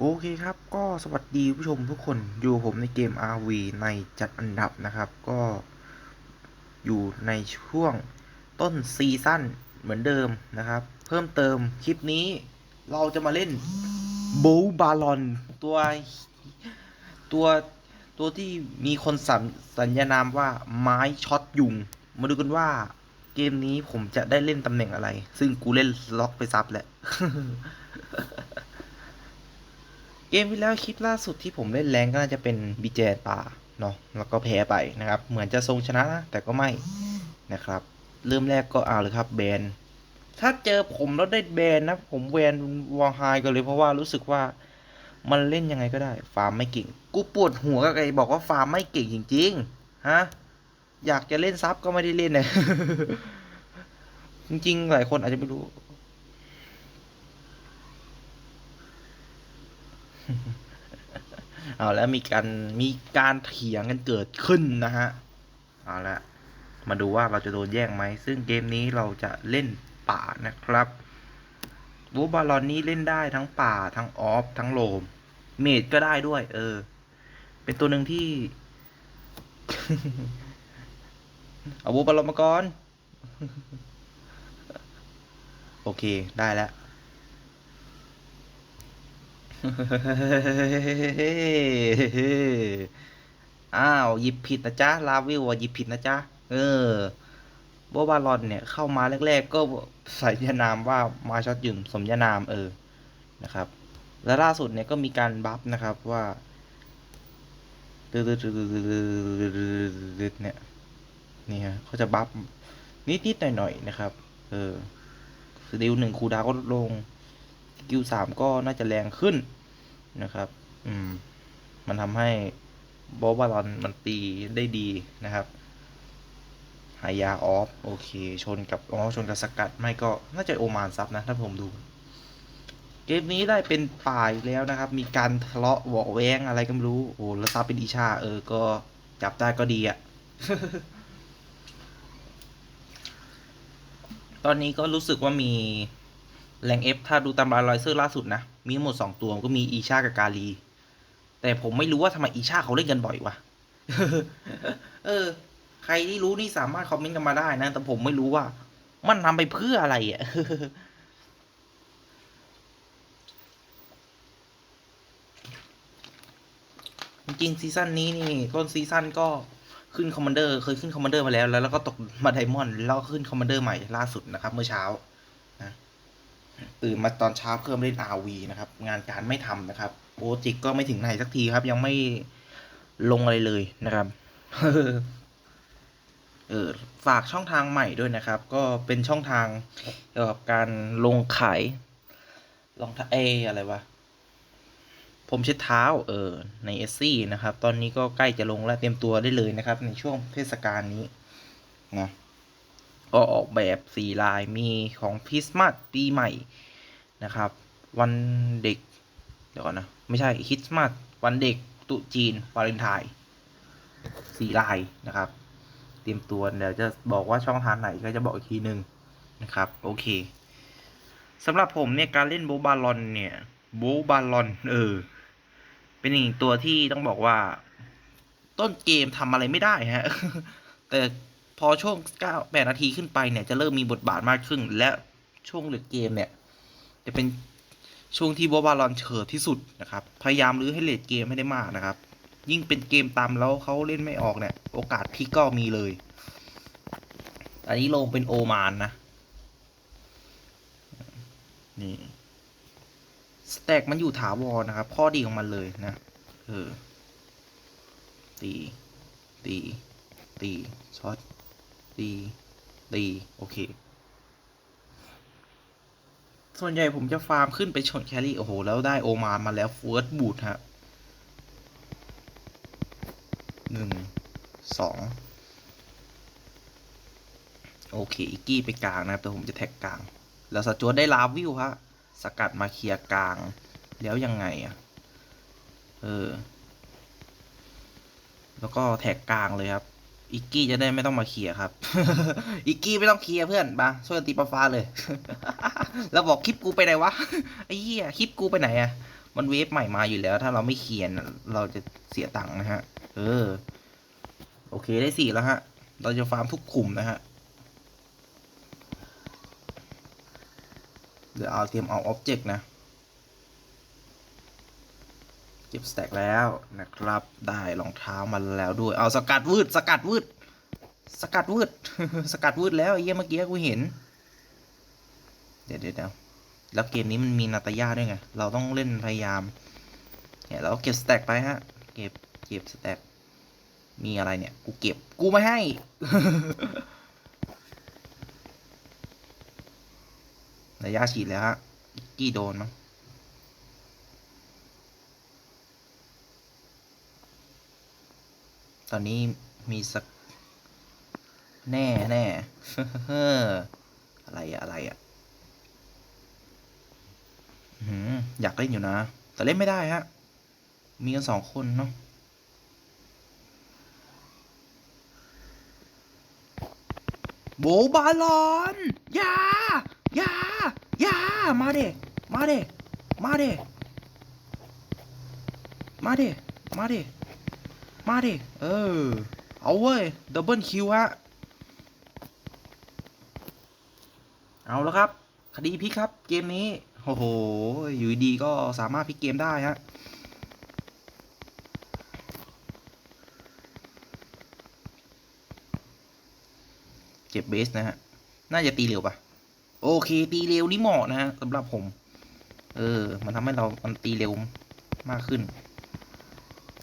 โอเคครับ ก็สวัสดีผู้ชมทุกคนอยู่ผมในเกม RV ในจัดอันดับนะครับ ก็อยู่ในช่วงต้นซีซั่นเหมือนเดิมนะครับ เพิ่มเติมคลิปนี้เราจะมาเล่นบูบาลอนตัวตัวตัวที่มีคนสัญสัญญานามว่าไม้ช็อตยุง มาดูกันว่าเกมนี้ผมจะได้เล่นตำแหน่งอะไร ซึ่งกูเล่นล็อกไปซับแหละ เกมที่แล้วคลิปล่าสุดที่ผมเล่นแรงก็น่าจะเป็นบีเจป่าเนาะแล้วก็แพ้ไปนะครับ เหมือนจะทรงชนะนะแต่ก็ไม่นะครับ เริ่มแรกก็เอาเลยครับแบนถ้าเจอผมแล้วได้แบนนะ ผมแวนวางไฮกันเลยเพราะว่ารู้สึกว่ามันเล่นยังไงก็ได้ ฟาร์มไม่เก่ง กูปวดหัวกับไอ้บอกว่าฟาร์มไม่เก่งจริงๆฮะอยากจะเล่นซับก็ไม่ได้เล่นเลยจริงๆหลายคนอาจจะไม่รู้ เอาแล้วมีการมีการเถียงกันเกิดขึ้นนะฮะ เอาละมาดูว่าเราจะโดนแย่งไหม ซึ่งเกมนี้เราจะเล่นป่านะครับบูบาลอนนี้เล่นได้ทั้งป่าทั้งออฟทั้งโลม เมดก็ได้ด้วย เออ เป็นตัวหนึ่งที่ เอาบูบาลอนมาก่อน โอเคได้แล้ว อ้าวหยิบผิดนะจ๊ะลาวิวอะหยิบผิดนะจ๊ะเออโบบาลอนเนี่ยเข้ามาแรก ๆ ก็ใส่ยานามว่ามาช็อตยืมสมยานามเออนะครับ และล่าสุดเนี่ยก็มีการบัฟนะครับว่าเนี่ยนี่ฮะเขาจะบัฟนิดๆหน่อยๆนะครับ เออสกิลหนึ่งคูดาวก็ลดลง กิลสามก็น่าจะแรงขึ้นนะครับ อืม มันทำให้บอลบาลอนมันตีได้ดีนะครับหายาออฟ โอเค ชนกับ อ๋อ ชนกับสกัด ไม่ก็ น่าจะโอมานซับนะ ถ้าผมดู เกมนี้ได้เป็นป่ายแล้วนะครับ มีการทะเลาะเบาะแวงอะไรก็ไม่รู้ โอ้แล้วซับเป็นอีชา เออ ก็จับได้ก็ดีอะตอนนี้ก็รู้สึกว่ามี แรงเอฟถ้าดูตำราลอยเซอร์ล่าสุดนะ มีทั้งหมดสองตัวก็มีอีชากับกาลี แต่ผมไม่รู้ว่าทำไมอีชาเขาเล่นกันบ่อยวะเออ ใครที่รู้นี่สามารถคอมเมนต์กันมาได้นะ แต่ผมไม่รู้ว่า มันทำไปเพื่ออะไรอะจริงซีซั่นนี้นี่ต้นซีซั่นก็ขึ้นคอมมานเดอร์เคยขึ้นคอมมานเดอร์มาแล้ว แล้วก็ตกมาไดมอนด์แล้วก็ขึ้นคอมมานเดอร์ใหม่ล่าสุดนะครับ เมื่อเช้า ตื่นมาตอนเช้าเพิ่มเล่น RV นะครับ งานการไม่ทำนะครับโปรเจกต์ก็ไม่ถึงไหนสักทีครับ ยังไม่ลงอะไรเลยนะครับเออฝากช่องทางใหม่ด้วยนะครับ ก็เป็นช่องทางเกี่ยวกับการลงขายรองท้าเออะไรวะผมเช็ดเท้าเออในเอซี่นะครับ ตอนนี้ก็ใกล้จะลงแล้วเตรียมตัวได้เลยนะครับ ในช่วงเทศกาลนี้นะ ก็ออกแบบสี่ลายมีของคริสต์มาสปีใหม่นะครับ วันเด็ก เดี๋ยวก่อนนะ ไม่ใช่คริสต์มาสวันเด็กตุจีนวาเลนไทน์สี่ลายนะครับ เตรียมตัวเดี๋ยวจะบอกว่าช่องทางไหนก็จะบอกอีกทีหนึ่งนะครับ โอเคสำหรับผมเนี่ยการเล่นโบบาลอนเนี่ยโบบาลอนเออเป็นอีกตัวที่ต้องบอกว่า ต้นเกมทำอะไรไม่ได้ฮะแต่ พอช่วงเก้าแปดนาทีขึ้นไปเนี่ยจะเริ่มมีบทบาทมากขึ้น และช่วงเหลือเกมเนี่ย จะเป็นช่วงที่โบบาลอนเฉิดที่สุดนะครับ พยายามรื้อให้เลดเกมให้ได้มากนะครับ ยิ่งเป็นเกมตามแล้วเขาเล่นไม่ออกเนี่ย โอกาสพลิกก็มีเลย อันนี้ลงเป็นโอมานนะ นี่สแต็กมันอยู่ถาวรนะครับ ข้อดีของมันเลยนะเออตีตีตีช็อต ตีตีโอเค ส่วนใหญ่ผมจะฟาร์มขึ้นไปชนแครี่ โอ้โห แล้วได้โอมานมาแล้วเฟิร์สบูทฮะหนึ่งสองโอเค อีกกี้ไปกลางนะครับ แต่ผมจะแท็กกลาง แล้วสจวตได้ลาวิวฮะ สกัดมาเคลียร์กลาง แล้วยังไงอะ เออ แล้วก็แท็กกลางเลยครับ อิกกี้จะได้ไม่ต้องมาเคลียร์ครับ อิกกี้ไม่ต้องเคลียร์เพื่อนมาช่วยตีปลาฟ้าเลย แล้วบอกคลิปกูไปไหนวะไอ้เหี้ยคลิปกูไปไหนอะมันเวฟใหม่มาอยู่แล้ว ถ้าเราไม่เขียนเราจะเสียตังค์นะฮะ เออ โอเคได้สี่แล้วฮะ เราจะฟาร์มทุกขุมนะฮะเดี๋ยวเอาเตรียมเอาอ็อบเจกต์นะ เก็บสแต็กแล้วนะครับ ได้รองเท้ามาแล้วด้วย เอาสกัดวืดสกัดวืดสกัดวืดสกัดวืดแล้วไอ้เหี้ยเมื่อกี้กูเห็นเดี๋ยวเดี๋ยวเดี๋ยวแล้วเกมนี้มันมีนาตาย่าด้วยไง เราต้องเล่นพยายาม เนี่ยเราเก็บสแต็กไปฮะ เก็บเก็บสแต็ก มีอะไรเนี่ย กูเก็บ กูไม่ให้ ระยะฉีดแล้วฮะ กี้โดนมั้ง อนนี้มีสัก แน่แน่อะไรอะอะไรอะอื้อหืออยากเล่นอยู่นะ แต่เล่นไม่ได้ฮะ มีกันสองคนเนาะโบบาลอนอย่าอย่าอย่ามาเดมาเดมาเดมาเดมาเด มาเดเออ เอาเว้ย ดับเบิลคิวฮะ เอาแล้วครับ คดีพลิกครับ เกมนี้ โอ้โห อยู่ดีก็สามารถพลิกเกมได้ฮะเก็บเบสนะฮะ น่าจะตีเร็วปะโอเค ตีเร็วนี่เหมาะนะฮะสำหรับผม เออ มันทำให้เรา มันตีเร็วมากขึ้น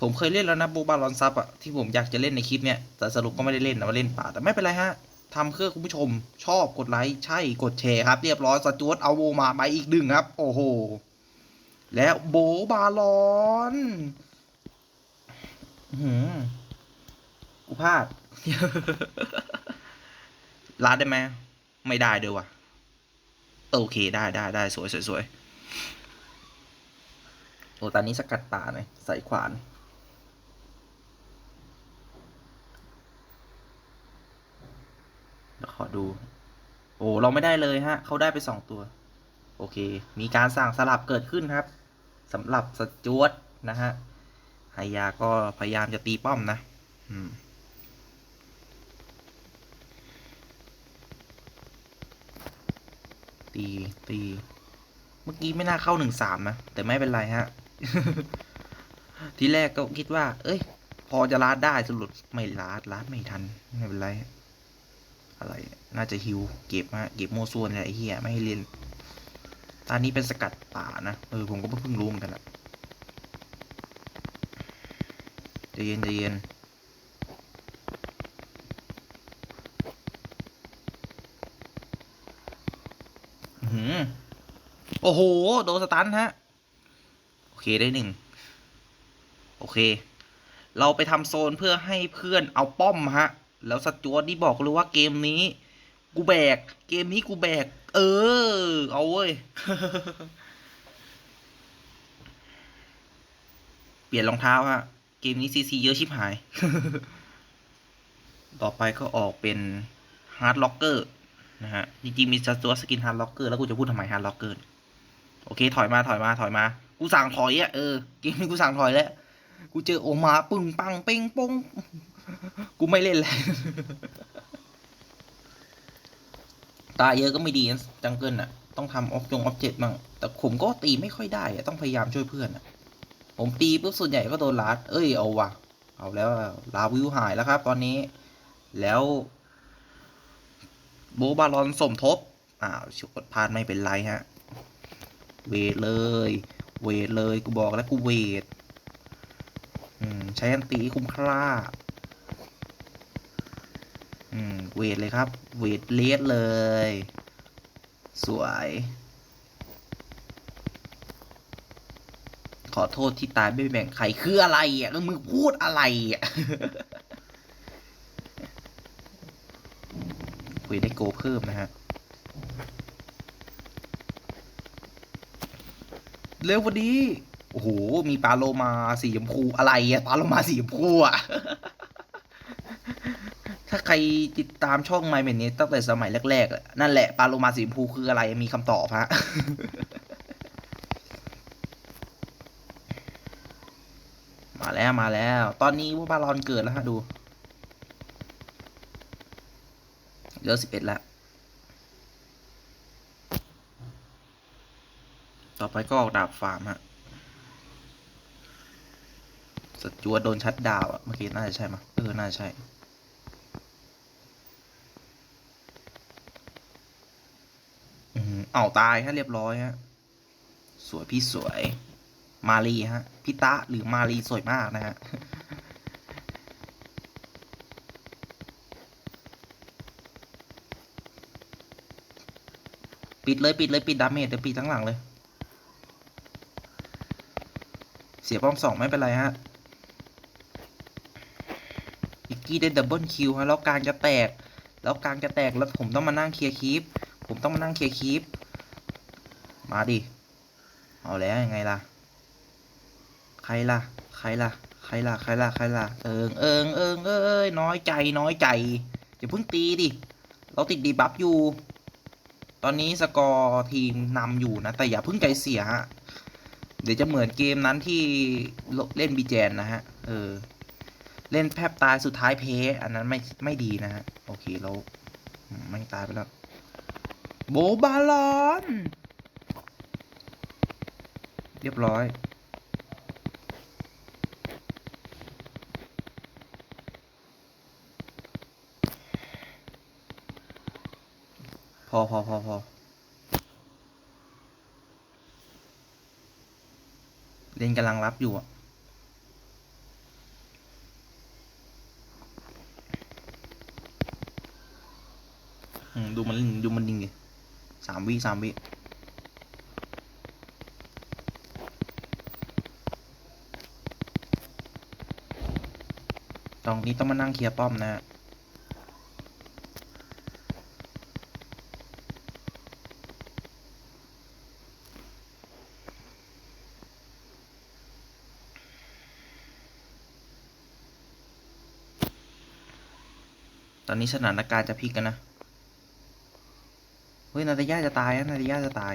ผมเคยเล่นแล้วนะโบบาลอนซับอะที่ผมอยากจะเล่นในคลิปเนี้ยแต่สรุปก็ไม่ได้เล่นนะมาเล่นป่าแต่ไม่เป็นไรฮะทำเพื่อคุณผู้ชมชอบกดไลค์ใช่กดแชร์ครับ เรียบร้อยสจวตเอาโวมาไปอีกหนึ่งครับ โอ้โห แล้วโบบาลอนอื้อหือกูพลาดลาดได้ไหมไม่ได้ด้วยวะโอเคได้ได้ได้สวยสวยสวยโอ้ตอนนี้สกัดป่าหน่อยใส่ขวาน เดี๋ยวขอดู โอ้เราไม่ได้เลยฮะ เขาได้ไปสองตัว โอเค มีการสั่งสลับเกิดขึ้นครับสำหรับสจวตนะฮะไฮยาก็พยายามจะตีป้อมนะ อืมตีตี เมื่อกี้ไม่น่าเข้าหนึ่งสามนะ แต่ไม่เป็นไรฮะ ทีแรกก็คิดว่า เอ้ย พอจะลาดได้สรุปไม่ลาดลาดไม่ทัน ไม่เป็นไร อะไร น่าจะฮิวเก็บมาเก็บโมส่วนเลยไอ้เหี้ยไม่ให้เล่นตอนนี้เป็นสกัดป่านะ เออ ผมก็เพิ่งรู้เหมือนกันอะใจเย็นใจเย็นหือโอ้โห โดนสตันฮะ โอเคได้หนึ่ง โอเค เราไปทำโซนเพื่อให้เพื่อนเอาป้อมฮะ แล้วสจวตนี่บอกเลยว่าเกมนี้ กูแบก เกมนี้กูแบก เออ เอาเว้ย เปลี่ยนรองเท้าฮะ เกมนี้ซีซีเยอะชิบหาย ต่อไปก็ออกเป็นฮาร์ดล็อกเกอร์นะฮะ จริงๆ มีตัวสกินฮาร์ดล็อกเกอร์แล้วกูจะพูดทำไมฮาร์ดล็อกเกอร์ โอเค ถอยมาถอยมาถอยมา กูสั่งถอยอะเออ เกมนี้กูสั่งถอยแล้ว กูเจอโอมาปึ้งปังเป้งปง กูไม่เล่นเลยตาเยอะก็ไม่ดีนะจังเกิลอะต้องทำออฟจงออฟเจ็ตบ้าง แต่ผมก็ตีไม่ค่อยได้อะต้องพยายามช่วยเพื่อนอะผมตีปุ๊บส่วนใหญ่ก็โดนลาดเอ้ยเอาว่ะเอาแล้วลาวิวหายแล้วครับ ตอนนี้ แล้ว โบบาลอนสมทบ อ้าวชดพลาดไม่เป็นไรฮะ เวทเลย เวทเลย กูบอกแล้วกูเวท อืม ใช้อันตีคุ้มค่า เวทเลยครับ เวทเลสเลย สวย ขอโทษที่ตายไม่แบ่งใครคืออะไรอะก็มึงพูดอะไรอะคุยได้โกเพิ่มนะฮะเร็ววันนี้ โอ้โห มีปลาโลมาสีชมพูอะไรอะปลาโลมาสีชมพูอะ ถ้าใครติดตามช่องไมเมนนี้ตั้งแต่สมัยแรกๆอะนั่นแหละปลาโลมาสีชมพูคืออะไรมีคำตอบฮะมาแล้วมาแล้ว ตอนนี้ว่าบาลอนเกิดแล้วฮะดูเหลือสิบเอ็ดแล้ว ต่อไปก็ออกดาบฟาร์มฮะสจวดโดนชัดดาวอะเมื่อกี้น่าจะใช่มั้ยเออ น่าจะใช่ อืม เอาตายฮะเรียบร้อยฮะ สวยพี่สวย มารีฮะพี่ตะหรือมารีสวยมากนะฮะปิดเลยปิดเลยปิดดาเมจเดี๋ยวปิดทั้งหลังเลย เสียป้อมสองไม่เป็นไรฮะอิกกี้ได้ดับเบิลคิวฮะแล้วกลางจะแตก แล้วกลางจะแตกแล้วผมต้องมานั่งเคลียร์คีปผมต้องมานั่งเคลียร์คีป มาดิ เอาแล้วยังไงล่ะ ใครล่ะ ใครล่ะ ใครล่ะ ใครล่ะ ใครล่ะ เอิงเอิงเอิงเอ้ย น้อยใจ น้อยใจอย่าเพิ่งตีดิ เราติดดีบัฟอยู่ ตอนนี้สกอร์ทีมนำอยู่นะ แต่อย่าเพิ่งใจเสียฮะ เดี๋ยวจะเหมือนเกมนั้นที่เล่นบีแจนนะฮะ เออ เล่นแพบตายสุดท้ายเพอันนั้นไม่ไม่ดีนะฮะ โอเคเราไม่ตายไปแล้วโบบาลอน เรียบร้อย พอพอพอพอเลนกำลังรับอยู่อะดูมันดูมันดิงดิสามวิสามวิ ตรงนี้ต้องมานั่งเคลียร์ป้อมนะฮะตอนนี้สถานการณ์จะพลิกกันนะ เฮ้ย นาตาย่าจะตายนะนาตาย่าจะตาย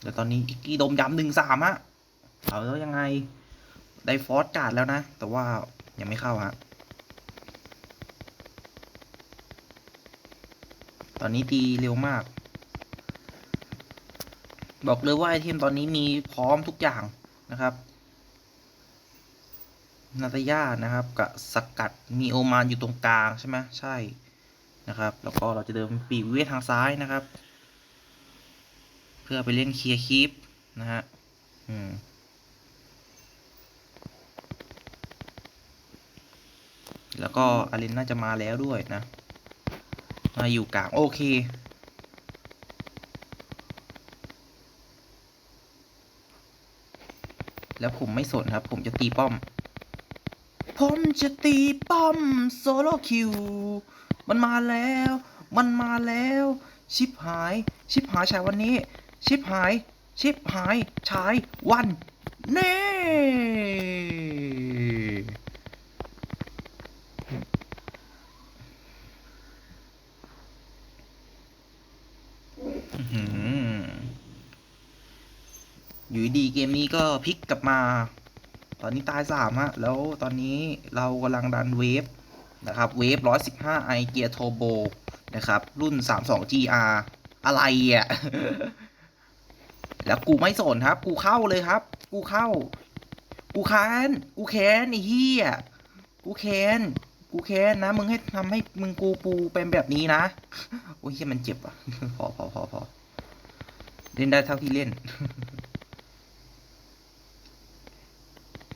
เดี๋ยวตอนนี้อิกกี้ดมย้ำหนึ่งสามอะเอาแล้วยังไง ได้ฟอสการ์ดแล้วนะ แต่ว่ายังไม่เข้าฮะตอนนี้ตีเร็วมาก บอกเลยว่าไอเทมตอนนี้มีพร้อมทุกอย่างนะครับ นาตาย่านะครับ กับสกัดมีโอมานอยู่ตรงกลางใช่ไหมใช่นะครับ แล้วก็เราจะเดินปีกเวททางซ้ายนะครับ พื่อไปเล่นเคลียร์คีปนะฮะอืมแล้วก็อารินน่าจะมาแล้วด้วยนะ มาอยู่กลาง โอเค แล้วผมไม่สนครับ ผมจะตีป้อม ผมจะตีป้อม โซโลคิว มันมาแล้ว มันมาแล้ว ชิบหาย ชิบหายชายวันนี้ ชิบหาย ชิบหายชายวันเน่อื้อยู่ดีเกมนี้ก็พลิกกลับมา ตอนนี้ตายสามฮะแล้วตอนนี้เรากำลังดันเวฟนะครับเวฟ115 i เกียร์โทโบนะครับ รุ่น32 GR อะไรอะ แล้วกูไม่สนครับ กูเข้าเลยครับ กูเข้า กูค้นกูแค้นไอ้เหี้ยกูแค้นกูแค้นนะ มึงให้ทำให้มึงกูปูเป็นแบบนี้นะ โอ้ยเหี้ยมันเจ็บอะ พอพอพอพอเล่นได้เท่าที่เล่น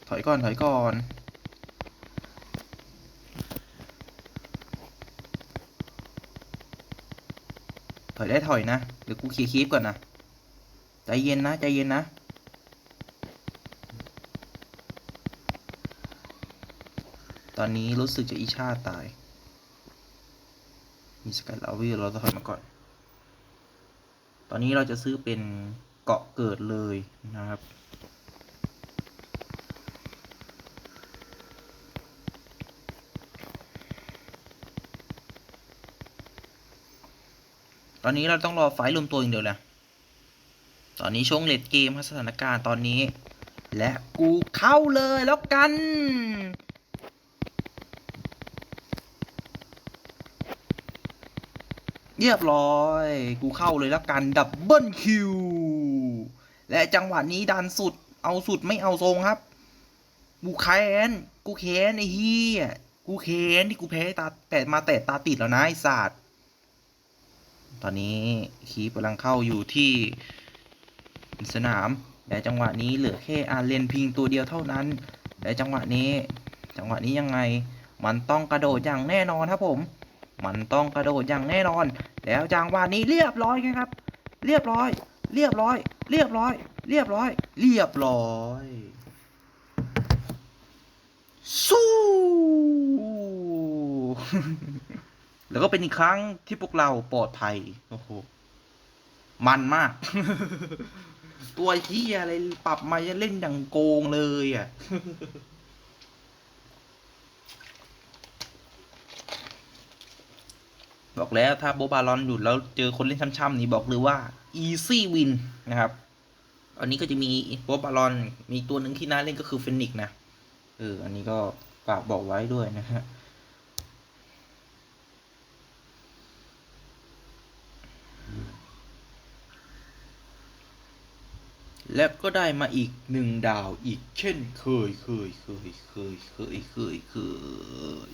ถอยก่อน ถอยก่อนถอยได้ถอยนะ เดี๋ยวกูเคลียร์คลิปก่อนนะ ใจเย็นนะใจเย็นนะ ตอนนี้รู้สึกจะอิชาตาย มีสกัดลาวิเราต้องถอยมาก่อน ตอนนี้เราจะซื้อเป็นเกาะเกิดเลยนะครับตอนนี้เราต้องรอไฟล์รวมตัวอย่างเดียวแหละ ตอนนี้ช่วงเลดเกมครับสถานการณ์ตอนนี้ และกูเข้าเลยแล้วกัน เรียบร้อย กูเข้าเลยแล้วกัน ดับเบิลคิว และจังหวะนี้ดันสุด เอาสุดไม่เอาทรงครับ กูแค้น กูแค้นไอ้เหี้ยกูแค้นที่กูแพ้ตาแปดมาแต่ตาติดแล้วนะไอ้สัตว์ตอนนี้คีปกำลังเข้าอยู่ที่ สนามแต่จังหวะนี้เหลือแค่อาเลนพิงตัวเดียวเท่านั้นแต่จังหวะนี้ จังหวะนี้ยังไง มันต้องกระโดดอย่างแน่นอนครับผม มันต้องกระโดดอย่างแน่นอน แล้วจังหวะนี้เรียบร้อยครับ เรียบร้อย เรียบร้อย เรียบร้อย เรียบร้อย เรียบร้อยสู้แล้วก็เป็นอีกครั้งที่พวกเราปลอดภัย โอ้โห มันมาก ตัวที่อะไรปรับมาจะเล่นอย่างโกงเลยอะ บอกแล้วถ้าโบบาลอนหยุดแล้วเจอคนเล่นช่ำๆนี่บอกเลยว่า easy win นะครับ อันนี้ก็จะมีโบบาลอน มีตัวหนึ่งที่น่าเล่นก็คือเฟนิกนะ เออ อันนี้ก็ฝากบอกไว้ด้วยนะฮะ และก็ได้มาอีกหนึ่งดาวอีกเช่นเคยเคยเคยเคยเคยเคยเคย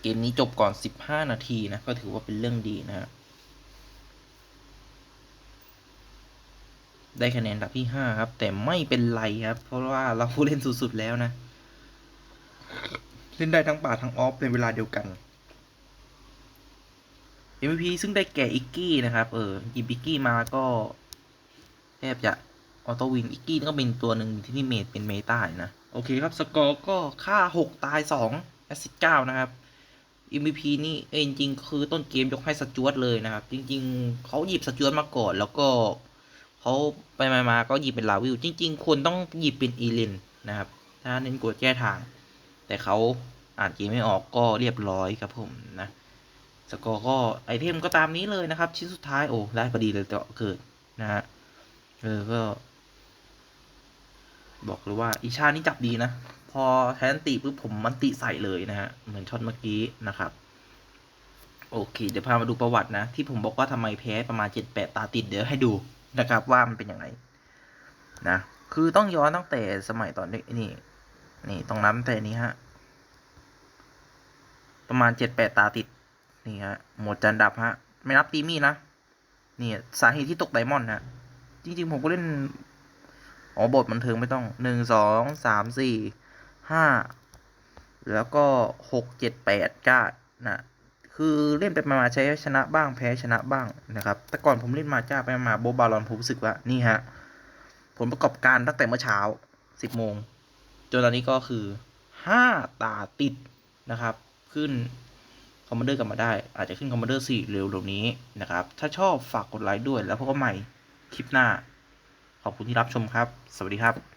เกมนี้จบก่อน 15 นาทีนะ ก็ถือว่าเป็นเรื่องดีนะฮะ ได้คะแนนอันดับที่ 5 ครับ แต่ไม่เป็นไรครับ เพราะว่าเราผู้เล่นสุดๆแล้วนะ เล่นได้ทั้งป่าทั้งออฟในเวลาเดียวกัน MVP ซึ่งได้แก่อิกกี้นะครับ เออหยิบอิกกี้มาก็แทบจะออโต้วินอิกกี้ก็เป็นตัวหนึ่งที่นี่เมดเป็นเมตานะ โอเคครับ สกอร์ก็ค่า 6 ตาย 2 แอสซิส9นะครับ MVP นี่เอยจริงคือต้นเกมยกให้สจวตเลยนะครับ จริง ๆ เขาหยิบสจวตมาก่อนแล้วก็เขาไปมาๆก็หยิบเป็นลาวิลจริง ๆ ควรต้องหยิบเป็นอีเลนนะครับ ถ้าเน้นกดแก้ทาง แต่เขาอ่านเกมไม่ออกก็เรียบร้อยครับผมนะ สกอร์ก็ไอเทมก็ตามนี้เลยนะครับ ชิ้นสุดท้ายโอ้ได้พอดีเลยต่อเกิดนะฮะเออก็ บอกเลยว่าอีชานี่จับดีนะ พอแทนติปุ๊บผมมันติใส่เลยนะฮะ เหมือนช็อตเมื่อกี้นะครับ โอเค เดี๋ยวพามาดูประวัตินะ ที่ผมบอกว่าทำไมแพ้ประมาณเจ็ดแปดตาติดเดี๋ยวให้ดูนะครับว่ามันเป็นยังไงนะ คือต้องย้อนตั้งแต่สมัยตอนนี้นี่ นี่ต้องนับแต่นี้ฮะ ประมาณเจ็ดแปดตาติด นี่ฮะ หมดจันดับฮะ ไม่นับตีมี่นะ นี่ สาเหตุที่ตกไดมอนด์ฮะ จริง ๆ ผมก็เล่น อ๋อบทบันเทิงไม่ต้อง หนึ่ง สอง สาม สี่ ห้า แล้วก็หก เจ็ด แปดเก้านะ คือเล่นไปมาใช้ชนะบ้างแพ้ชนะบ้างนะครับ แต่ก่อนผมเล่นมาจ้าไปมาโบบาลอนผมรู้สึกว่า นี่ฮะ ผลประกอบการตั้งแต่เมื่อเช้าสิบโมง จนตอนนี้ก็คือห้าตาติดนะครับ ขึ้น คอมมานเดอร์กลับมาได้ อาจจะขึ้นคอมมานเดอร์สี่เร็วเร็วนี้นะครับ ถ้าชอบฝากกดไลค์ด้วยแล้วพบกันใหม่คลิปหน้า ขอบคุณที่รับชมครับ สวัสดีครับ